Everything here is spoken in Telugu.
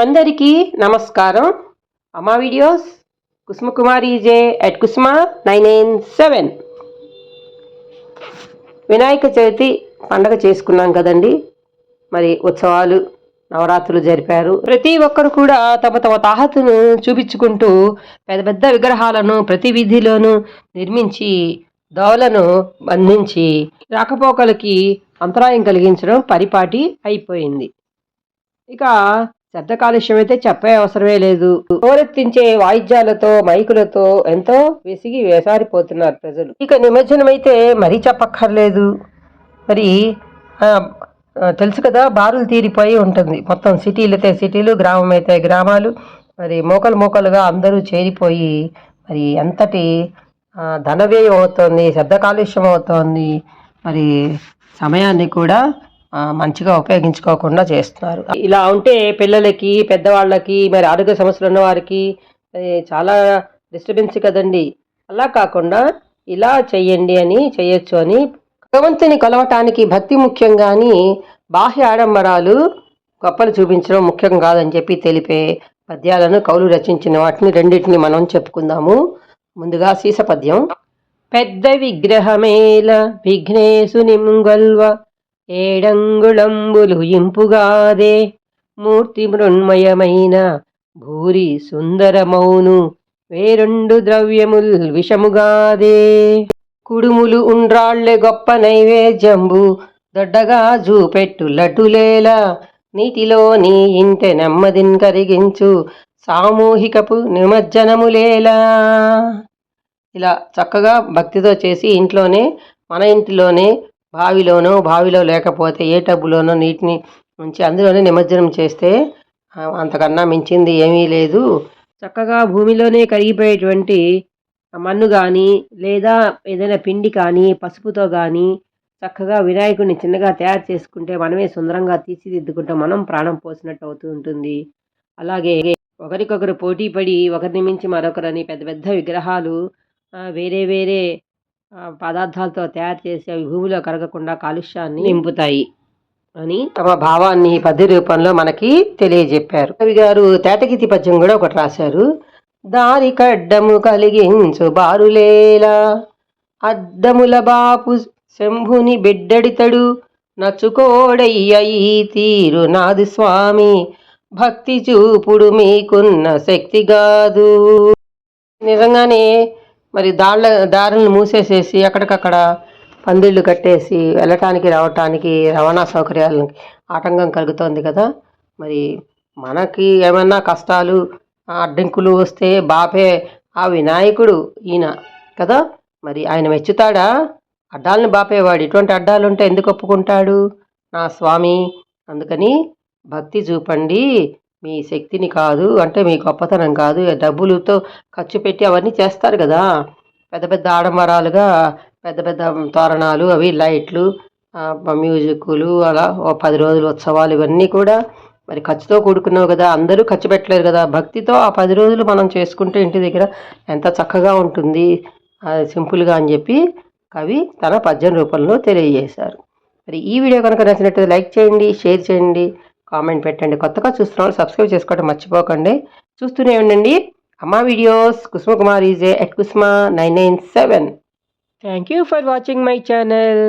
అందరికీ నమస్కారం. Amma videos Kusumakumari J at Kusuma nine nine seven. Vinayaka Chavithi పండగ చేసుకున్నాం కదండి. మరి ఉత్సవాలు నవరాత్రులు జరిపారు. ప్రతి ఒక్కరు కూడా తమ తమ తాహతును చూపించుకుంటూ పెద్ద పెద్ద విగ్రహాలను ప్రతి వీధిలోనూ నిర్మించి దోవలను బంధించి రాకపోకలకి అంతరాయం కలిగించడం పరిపాటి అయిపోయింది. ఇక శబ్ద కాలుష్యం అయితే చెప్పే అవసరమే లేదు. హోరెత్తించే వాయిద్యాలతో మైకులతో ఎంతో విసిగి వేసారిపోతున్నారు ప్రజలు. ఇక నిమజ్జనం అయితే మరీ చెప్పక్కర్లేదు. మరి తెలుసు కదా బారులు తీరిపోయి ఉంటుంది. మొత్తం సిటీలు అయితే సిటీలు గ్రామం అయితే గ్రామాలు. మరి మోకలు మోకలుగా అందరూ చేరిపోయి మరి ఎంతటి ధనవ్యయం ధన వ్యయం అవుతోంది శబ్ద కాలుష్యం అవుతోంది మరి సమయాన్ని కూడా మంచిగా ఉపయోగించుకోకుండా చేస్తున్నారు. ఇలా ఉంటే పిల్లలకి పెద్దవాళ్ళకి మరి ఆరోగ్య సమస్యలు ఉన్న వారికి చాలా డిస్టర్బెన్స్ కదండి. అలా కాకుండా ఇలా చెయ్యండి అని చేయొచ్చు అని భగవంతుని కొలవటానికి భక్తి ముఖ్యం కానీ బాహ్య ఆడంబరాలు గొప్పలు చూపించడం ముఖ్యం కాదని చెప్పి తెలిపే పద్యాలను కవులు రచించిన వాటిని రెండింటిని మనం చెప్పుకుందాము. ముందుగా సీస పద్యం. పెద్ద విగ్రహమేల విఘ్నేశుని ముంగల్వ ఏడంగుళంబులు ఇంపుగాదే మూర్తి మృణ్మయమైన భూరి సుందరమౌను వేరుండు ద్రవ్యముల్ విషముగాదే. కుడుములు ఉండ్రాళ్ళె గొప్ప నైవేద్యంబు దొడ్డగా జూపెట్టు లడ్డులేలా నీటిలో నీ ఇంటె నెమ్మదిన్ కరిగించు సామూహికపు నిమజ్జనములేలా. ఇలా చక్కగా భక్తితో చేసి ఇంట్లోనే మన ఇంటిలోనే బావిలోనో బావిలో లేకపోతే ఏ టబ్బులోనో నీటిని ఉంచి అందులోనే నిమజ్జనం చేస్తే అంతకన్నా మించింది ఏమీ లేదు. చక్కగా భూమిలోనే కరిగిపోయేటువంటి మన్ను కానీ లేదా ఏదైనా పిండి కానీ పసుపుతో కానీ చక్కగా వినాయకుడిని చిన్నగా తయారు చేసుకుంటే మనమే సుందరంగా తీర్చిదిద్దుకుంటే. మనం ప్రాణం పోసినట్టు అవుతూ ఉంటుంది. అలాగే ఒకరికొకరు పోటీ పడి ఒకరిని మించి మరొకరని పెద్ద పెద్ద విగ్రహాలు వేరే వేరే పదార్థాలతో తయారు చేసి అవి భూమిలో కరగకుండా కాలుష్యాన్ని నింపుతాయి. అని తమ భావాన్ని పద్య రూపంలో మనకి తెలియజెప్పారు. కవి గారు తేటగితి పద్యం కూడా ఒకటి రాశారు. దారి కడ్డము కలిగించు బారులేలా అడ్డముల బాపు శంభుని బిడ్డడితడు నచ్చుకోడయ్య ఈ తీరు నాది స్వామి భక్తి చూపుడు మీకున్న శక్తి కాదు. నిజంగానే మరి దాళ్ళ దారులను మూసేసేసి అక్కడికక్కడ పందిళ్ళు కట్టేసి వెళ్ళటానికి రావటానికి రవాణా సౌకర్యాలకి ఆటంకం కలుగుతోంది కదా. మరి మనకి ఏమన్నా కష్టాలు అడ్డంకులు వస్తే బాపే ఆ వినాయకుడు ఈయన కదా. మరి ఆయన మెచ్చుతాడా? అడ్డాలను బాపేవాడు. ఇటువంటి అడ్డాలు ఉంటే ఎందుకు ఒప్పుకుంటాడు? నా స్వామి అందుకని భక్తి చూపండి. మీ శక్తిని కాదు అంటే మీ గొప్పతనం కాదు. డబ్బులతో ఖర్చు పెట్టి అవన్నీ చేస్తారు కదా. పెద్ద పెద్ద ఆడంబరాలుగా పెద్ద పెద్ద తోరణాలు అవి లైట్లు మ్యూజిక్లు అలా ఓ పది రోజులు ఉత్సవాలు ఇవన్నీ కూడా మరి ఖర్చుతో కూడుకున్నావు కదా. అందరూ ఖర్చు పెట్టలేరు కదా. భక్తితో ఆ పది రోజులు మనం చేసుకుంటే ఇంటి దగ్గర ఎంత చక్కగా ఉంటుంది. సింపుల్గా అని చెప్పి కవి తన పద్యం రూపంలో తెలియజేశారు. మరి ఈ వీడియో కనుక నచ్చినట్లయితే లైక్ చేయండి షేర్ చేయండి. కామెంట్ పెట్టండి. కొత్తగా చూస్తున్న సబ్స్క్రైబ్ చేసుకోవడం మర్చిపోకండి. చూస్తూనే ఉండండి. Amma videos Kusuma Kumar J at Kusuma nine nine seven. Thank you for watching my channel